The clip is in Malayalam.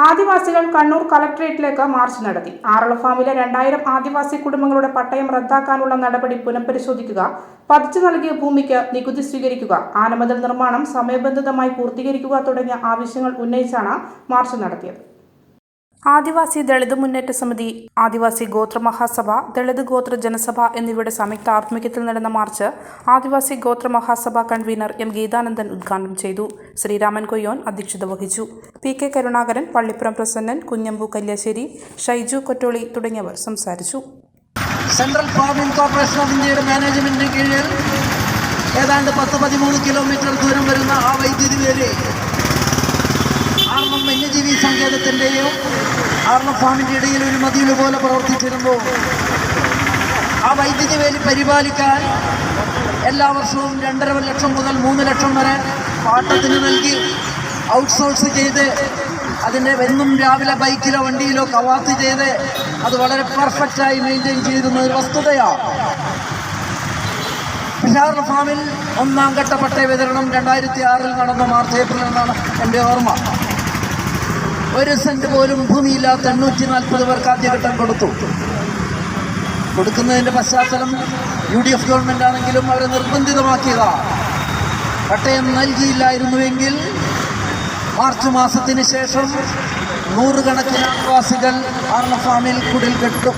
ആദിവാസികൾ കണ്ണൂർ കളക്ടറേറ്റിലേക്ക് മാർച്ച് നടത്തി. ആറള ഫാമിലെ രണ്ടായിരം ആദിവാസി കുടുംബങ്ങളുടെ പട്ടയം റദ്ദാക്കാനുള്ള നടപടി പുനഃപരിശോധിക്കുക പതിച്ചു നൽകിയ ഭൂമിക്ക് നികുതി സ്വീകരിക്കുക ആനമതിൽ നിർമ്മാണം സമയബന്ധിതമായി പൂർത്തീകരിക്കുക തുടങ്ങിയ ആവശ്യങ്ങൾ ഉന്നയിച്ചാണ് മാർച്ച് നടത്തിയത്. ആദിവാസി ദളിത് മുന്നേറ്റ സമിതി ആദിവാസി ഗോത്ര മഹാസഭ ദളിത് ഗോത്ര ജനസഭ എന്നിവയുടെ സംയുക്ത ആഭിമുഖ്യത്തിൽ നടന്ന മാർച്ച് ആദിവാസി ഗോത്ര മഹാസഭ കൺവീനർ എം ഗീതാനന്ദൻ ഉദ്ഘാടനം ചെയ്തു. ശ്രീരാമൻ കൊയ്യോൻ അധ്യക്ഷത വഹിച്ചു. പി കെ കരുണാകരൻ പള്ളിപ്പുറം പ്രസന്നൻ കുഞ്ഞമ്പു കല്യാശ്ശേരി ഷൈജു കൊറ്റോളി തുടങ്ങിയവർ സംസാരിച്ചു. സെൻട്രൽ ഫാമിംഗ് കോർപ്പറേഷൻ ഓഫ് ഇന്ത്യയുടെ മാനേജ്മെന്റിന് കീഴിൽ ഏതാണ്ട് പത്ത് പതിമൂന്ന് കിലോമീറ്റർ ദൂരം വരുന്ന ആ വൈദ്യുതി വേലി ആർമം വന്യജീവി സങ്കേതത്തിന്റെയും ആർണം ഫാമിന്റെ ഇടയിൽ ഒരു മതിയിൽ പോലെ പ്രവർത്തിച്ചിരുന്നു. ആ വൈദ്യുതി വേലി പരിപാലിക്കാൻ എല്ലാ വർഷവും രണ്ടര ലക്ഷം മുതൽ മൂന്ന് ലക്ഷം വരെ പാട്ടത്തിന് നൽകി ഔട്ട്സോഴ്സ് ചെയ്ത് അതിന്റെ എന്നും രാവിലെ ബൈക്കിലോ വണ്ടിയിലോ കവാത്ത് ചെയ്ത് അത് വളരെ പെർഫെക്റ്റായി മെയിന്റെയിൻ ചെയ്തിരുന്ന ഒരു വസ്തുതയാണ്. ബിഹാർ ഫാമിൽ ഒന്നാം ഘട്ട പട്ടയ വിതരണം രണ്ടായിരത്തി ആറിൽ നടന്ന മാർച്ച് ഏപ്രിൽ എന്നാണ് എന്റെ ഓർമ്മ. ഒരു സെന്റ് പോലും ഭൂമിയില്ലാത്ത എണ്ണൂറ്റി നാൽപ്പത് പേർക്ക് ആദ്യഘട്ടം കൊടുത്തു. കൊടുക്കുന്നതിന്റെ പശ്ചാത്തലം യു ഡി എഫ് ഗവൺമെന്റ് ആണെങ്കിലും അവരെ നിർബന്ധിതമാക്കിയതാണ് പട്ടയം നൽകിയില്ലായിരുന്നുവെങ്കിൽ മാർച്ച് മാസത്തിന് ശേഷം നൂറുകണക്കിന് ആദിവാസികൾ ആർണ ഫാമിൽ കുടിൽ കെട്ടും.